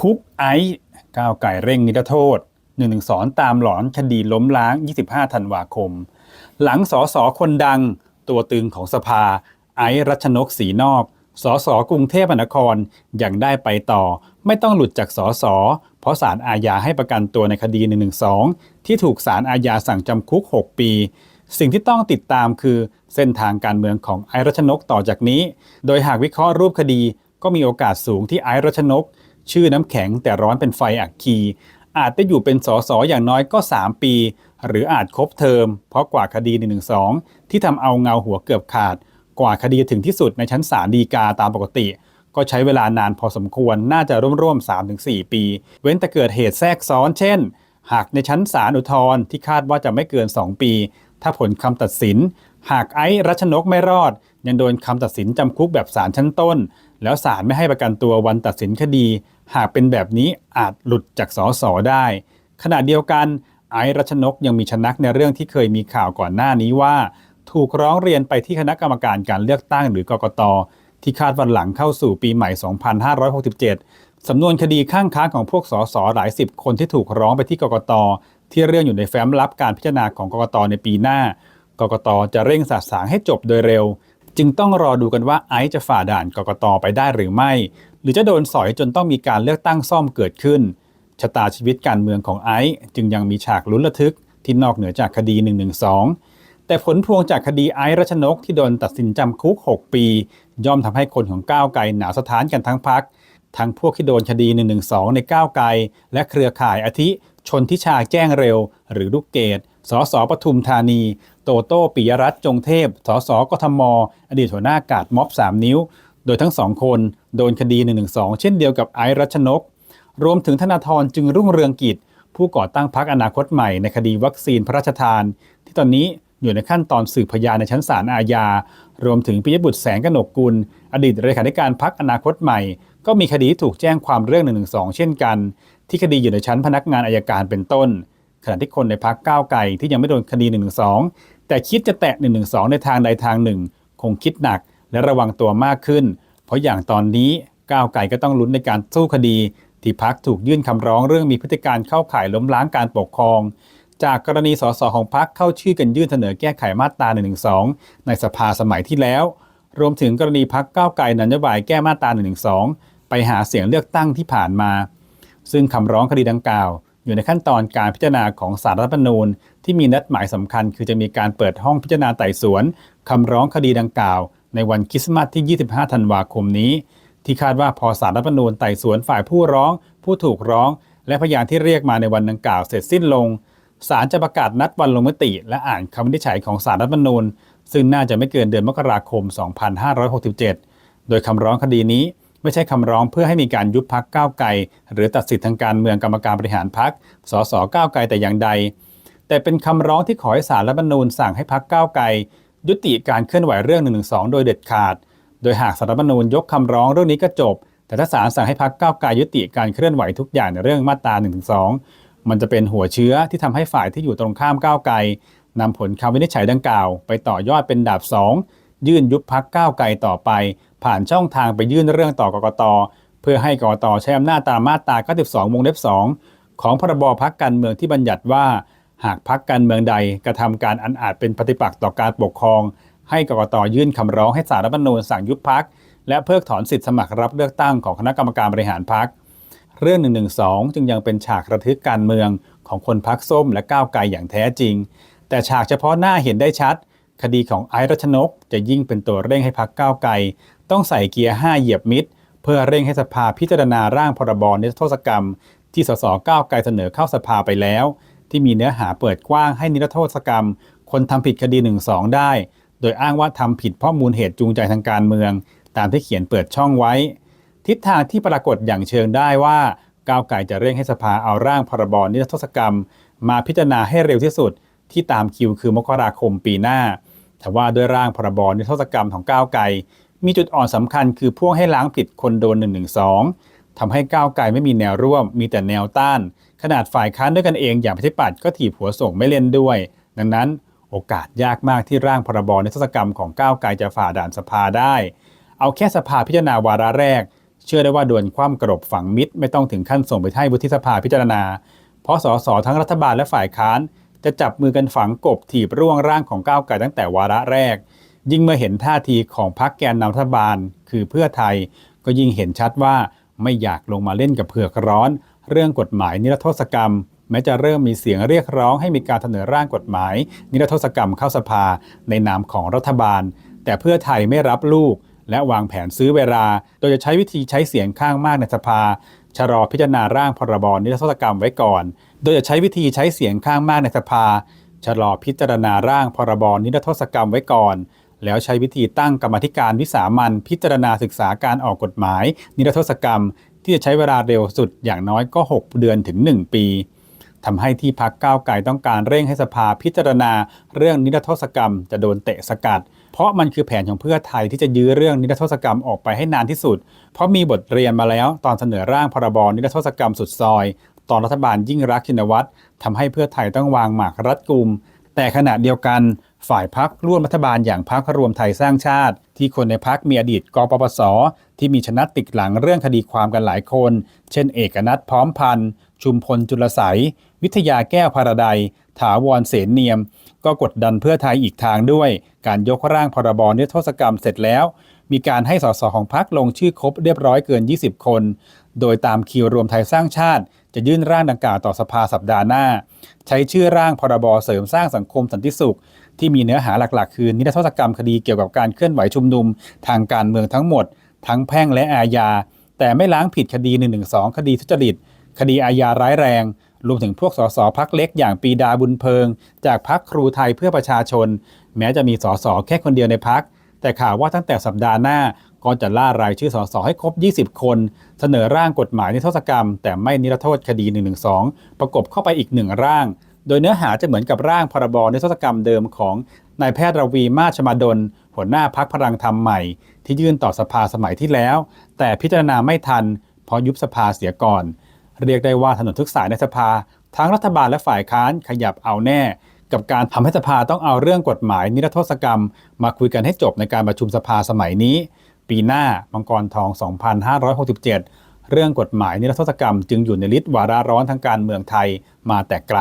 คุกไอซ์ก้าวไก่เร่งนิรโทษ1นึตามหลอนคดีล้มล้าง 25 ธันวาคม หลังสอสอคนดัง ตัวตึงของสภา ไอซ์รัชนกศรีนอกสอสอกรุงเทพมหานครยังได้ไปต่อ ไม่ต้องหลุดจากสอสอเพราะศาลอาญาให้ประกันตัวในคดี 112 ที่ถูกศาลอาญาสั่งจำคุก 6 ปี สิ่งที่ต้องติดตามคือเส้นทางการเมืองของไอรัชนกต่อจากนี้ โดยหากวิเคราะห์รูปคดีก็มีโอกาสสูงที่ไอรัชนก ชื่อน้ำแข็งแต่ร้อนเป็นไฟอักคี อาจได้อยู่เป็นสสอย่างน้อยก็ 3 ปี หรืออาจครบเทอม เพราะกว่าคดี 112 ที่ทำเอาเงาหัวเกือบขาด กว่าคดีถึงที่สุดในชั้นศาลฎีกาตามปกติ ก็ใช้เวลานานพอสมควรน่าจะร่วมๆ 3-4 ปี เว้นแต่เกิดเหตุแทรกซ้อนเช่น หากในชั้นศาลอุทธรณ์ที่คาดว่าจะไม่เกิน 2 ปี ถ้าผลคำตัดสิน หากไอ้รัชนกไม่รอด ยังโดนคำตัดสินจำคุกแบบศาลชั้นต้น แล้วศาลไม่ให้ประกันตัววันตัดสินคดี หากเป็นแบบนี้อาจหลุดจากสอสอได้ ขณะเดียวกันไอ้รัชนกยังมีชนักในเรื่องที่เคยมีข่าวก่อนหน้านี้ว่า ถูกร้องเรียนไปที่คณะกรรมการการเลือกตั้งหรือกกตที่คาดวันหลังเข้าสู่ปีใหม่ 2567 สำนวนคดีข้างค้างของพวกสสหลายสิบคนที่ถูกร้องไปที่กกตที่เรื่องอยู่ในแฟ้มลับการพิจารณาของกกตในปีหน้า กกตจะเร่งสาสางให้จบโดยเร็ว จึงต้องรอดูกันว่าไอซ์จะฝ่าด่านกกตไปได้หรือไม่ หรือจะโดนสอยจนต้องมีการเลือกตั้งซ่อมเกิดขึ้น ชะตาชีวิตการเมืองของไอซ์จึงยังมีฉากลุ้นระทึกที่นอกเหนือจากคดี 112 แต่ผลพวงจากคดีไอซ์รัชนกที่โดนตัดสินจำคุก 6 ปี ย่อมทำให้คนของก้าวไกลหนาวสถานกันทั้งพัก ทั้งพวกที่โดนคดี 112 ในก้าวไกล และเครือข่ายอาทิชนทิชาแจ้งเร็ว หรือลูกเกด สสปทุมธานี โตโต้ปิยรัตน์จงเทพ สสกทม อดีตหัวหน้ากาดม็อบ 3 นิ้ว โดยทั้งสองคนโดนคดี 112 เช่นเดียวกับไอซ์รัชนก รวมถึงธนาธรจึงรุ่งเรืองกิจ ผู้ก่อตั้งพรรคอนาคตใหม่ในคดีวัคซีนพระราชทาน ที่ตอนนี้อยู่ในขั้นตอนสืบพยานในชั้นศาลอาญา รวมถึงปิยบุตรแสงกนกกุล อดีตเลขาธิการพรรคอนาคตใหม่ ก็มีคดีถูกแจ้งความเรื่อง112เช่นกัน ที่คดีอยู่ในชั้นพนักงานอายการเป็นต้น ขณะที่คนในพรรคก้าวไกลที่ยังไม่โดนคดี112แต่คิดจะแตะ112ในทางใดทางหนึ่ง คงคิดหนักและระวังตัวมากขึ้น เพราะอย่างตอนนี้ก้าวไกลก็ต้องลุ้นในการสู้คดี ที่พักถูกยื่นคำร้องเรื่องมีพฤติการเข้าข่ายล้มล้างการปกครอง จากกรณีสสของพักเข้าชื่อกันยื่นเสนอแก้ไขมาตรา112ในสภาสมัยที่แล้ว รวมถึงกรณีพักก้าวไกลนโยบายแก้มาตรา112ไปหาเสียงเลือกตั้งที่ผ่านมา ซึ่งคำร้องคดีดังกล่าว อยู่ในขั้นตอนการพิจารณาของสารรัฐธรรมนูญ ที่มีนัดหมายสำคัญ คือจะมีการเปิดห้องพิจารณาไต่สวนคำร้องคดีดังกล่าว ในวันคริสต์มาสที่ 25 ธันวาคมนี้ ที่คาดว่าพอสารรัฐธรรมนูญไต่สวนฝ่ายผู้ร้อง ผู้ถูกร้อง และพยานที่เรียกมาในวันดังกล่าวเสร็จสิ้นลงศาลจะประกาศนัดวันลงมติ และอ่านคำวินิจฉัยของสารรัฐธรรมนูญ ซึ่งน่าจะไม่เกินเดือนมกราคม 2567 โดยคำร้องคดีนี้ ไม่ใช่คำร้องเพื่อให้มีการยุบพักก้าวไกลหรือตัดสิทธิทางการเมืองกรรมการบริหารพักสสก้าวไกลแต่อย่างใด แต่เป็นคำร้องที่ขอให้สารรัฐธรรมนูญสั่งให้พักก้าวไกลยุติการเคลื่อนไหวเรื่อง112โดยเด็ดขาด โดยหากสารรัฐธรรมนูญยกคำร้องเรื่องนี้ก็จบ แต่ถ้าศาลสั่งให้พักก้าวไกลยุติการเคลื่อนไหวทุกอย่างในเรื่องมาตรา112มันจะเป็นหัวเชื้อที่ทำให้ฝ่ายที่อยู่ตรงข้ามก้าวไกลนำผลคำวินิจฉัยดังกล่าว ไปต่อยอดเป็นดาบสองยื่นยุบพักก้าวไกลต่อไป ผ่านช่องทางไปยื่นเรื่องต่อกกต เพื่อให้กกตใช้อำนาจตามมาตรา 92 วงเล็บ 2 ของพรบพักการเมืองที่บัญญัติว่า หากพักการเมืองใดกระทำการอันอาจเป็นปฏิปักษ์ต่อการปกครอง ให้กกตยื่นคำร้องให้สารรัฐธรรมนูญสั่งยุบพักและเพิกถอนสิทธิสมัครรับเลือกตั้งของคณะกรรมการบริหารพักเรื่อง 112 จึงยังเป็นฉากระทึกการเมืองของคนพักส้มและก้าวไกลอย่างแท้จริง แต่ฉากเฉพาะหน้าเห็นได้ชัด คดีของไอรัชนกจะยิ่งเป็นตัวเร่งให้พักก้าวไกล ต้องใส่เกียร์ 5 เหยียบมิด เพื่อเร่งให้สภาพิจารณาร่างพรบนิรโทษกรรม ที่สสก้าวไกลเสนอเข้าสภาไปแล้ว ที่มีเนื้อหาเปิดกว้างให้นิรโทษกรรม คนทำผิดคดี 1-2 ได้ โดยอ้างว่าทำผิดเพราะมูลเหตุจูงใจทางการเมือง ตามที่เขียนเปิดช่องไว้ ทิศทางที่ปรากฏอย่างเชิงได้ว่าก้าวไกลจะเร่งให้สภาเอาร่างพรบนิรโทษกรรม มาพิจารณาให้เร็วที่สุด ที่ตามคิวคือมกราคมปีหน้าแต่ว่าด้วยร่างพรบนิรโทษกรรมของก้าวไกล มีจุดอ่อนสำคัญคือพ่วงให้ล้างผิดคนโดน112ทำให้ก้าวไกลไม่มีแนวร่วม มีแต่แนวต้าน ขนาดฝ่ายค้านด้วยกันเองอย่างพิธิปัตย์ก็ถีบหัวส่งไม่เล่นด้วย ดังนั้นโอกาสยากมากที่ร่างพรบนิทษกรรมของก้าวไกลจะฝ่าด่านสภาได้ เอาแค่สภาพิจารณาวาระแรก เชื่อได้ว่าดวนคว่ำกรบฝังมิตรไม่ต้องถึงขั้นส่งไปให้วุฒิสภาพิจารณา เพราะสสทั้งรัฐบาลและฝ่ายค้าน จะจับมือกันฝังกบถีบร่วงร่างของก้าวไกลตั้งแต่วาระแรก ยิ่งเมื่อเห็นท่าทีของพรรคแกนนำรัฐบาล คือเพื่อไทยก็ยิ่งเห็นชัดว่าไม่อยากลงมาเล่นกับเผือกร้อน เรื่องกฎหมายนิรโทษกรรม แม้จะเริ่มมีเสียงเรียกร้องให้มีการเสนอร่างกฎหมาย นิรโทษกรรมเข้าสภาในนามของรัฐบาล แต่เพื่อไทยไม่รับลูก และวางแผนซื้อเวลา โดยจะใช้วิธีใช้เสียงข้างมากในสภาชะลอพิจารณาร่างพรบนิรโทษกรรมไว้ก่อน โดยจะใช้วิธีใช้เสียงข้างมากในสภาชะลอพิจารณาร่างพรบนิรโทษกรรมไว้ก่อน แล้วใช้วิธีตั้งกรรมธิการวิสามันพิจารณาศึกษาการออกกฎหมาย นิรโทษกรรม ที่จะใช้เวลาเร็วสุดอย่างน้อยก็ 6 เดือนถึง 1 ปีทำให้ที่พักก้าวไกลต้องการเร่งให้สภาพิจารณาเรื่องนิรโทษกรรมจะโดนเตะสกัด เพราะมันคือแผนของเพื่อไทยที่จะยื้อเรื่องนิรโทษกรรมออกไปให้นานที่สุด เพราะมีบทเรียนมาแล้วตอนเสนอร่างพรบนิรโทษกรรมสุดซอย ตอนรัฐบาลยิ่งรักชินวัตรทำให้เพื่อไทยต้องวางหมากรัดกุมแต่ขณะเดียวกันฝ่ายพักร่วมรัฐบาลอย่างพักรวมไทยสร้างชาติ ที่คนในพักมีอดีตกปปส ที่มีชนะติดหลังเรื่องคดีความกันหลายคน เช่นเอกนัทพร้อมพันธ์ชุมพลจุลใสยวิทยาแก้วพาราไดยถาวรเสนเนียม ก็กดดันเพื่อไทยอีกทางด้วย การยกร่างพรบนิรโทษกรรมเสร็จแล้ว มีการให้สสของพักลงชื่อครบเรียบร้อยเกิน 20 คน โดยตามคิวรวมไทยสร้างชาติ จะยื่นร่างดังกล่าวต่อสภาสัปดาห์หน้า ใช้ชื่อร่างพรบเสริมสร้างสังคมสันติสุข ที่มีเนื้อหาหลักๆ คือนิรโทษกรรมคดีเกี่ยวกับการเคลื่อนไหวชุมนุมทางการเมืองทั้งหมด ทั้งแพ่งและอาญา แต่ไม่ล้างผิดคดี 112 คดีทุจริต คดีอาญาร้ายแรง รวมถึงพวกสสพักเล็กอย่างปีดาบุญเพิง จากพักครูไทยเพื่อประชาชน แม้จะมีสสแค่คนเดียวในพักแต่ข่าวว่าตั้งแต่สัปดาห์หน้าก็จะล่ารายชื่อสสให้ครบ 20 คน เสนอร่างกฎหมายนิรโทษกรรม แต่ไม่นิรโทษคดี 112 ประกบเข้าไปอีกหนึ่งร่าง โดยเนื้อหาจะเหมือนกับร่างพรบนิรโทษกรรมเดิมของนายแพทย์รวีมาชมาดล หัวหน้าพักพลังธรรมใหม่ ที่ยื่นต่อสภาสมัยที่แล้ว แต่พิจารณาไม่ทัน เพราะยุบสภาเสียก่อน เรียกได้ว่าถนนทุกสายในสภา ทั้งรัฐบาลและฝ่ายค้านขยับเอาแน่ กับการทำให้สภาต้องเอาเรื่องกฎหมายนิรโทษกรรม มาคุยกันให้จบในการประชุมสภาสมัยนี้ ปีหน้ามังกรทอง 2567 เรื่องกฎหมายนิรโทษกรรม จึงอยู่ในลิสต์วาระร้อนทางการเมืองไทยมาแต่ไกล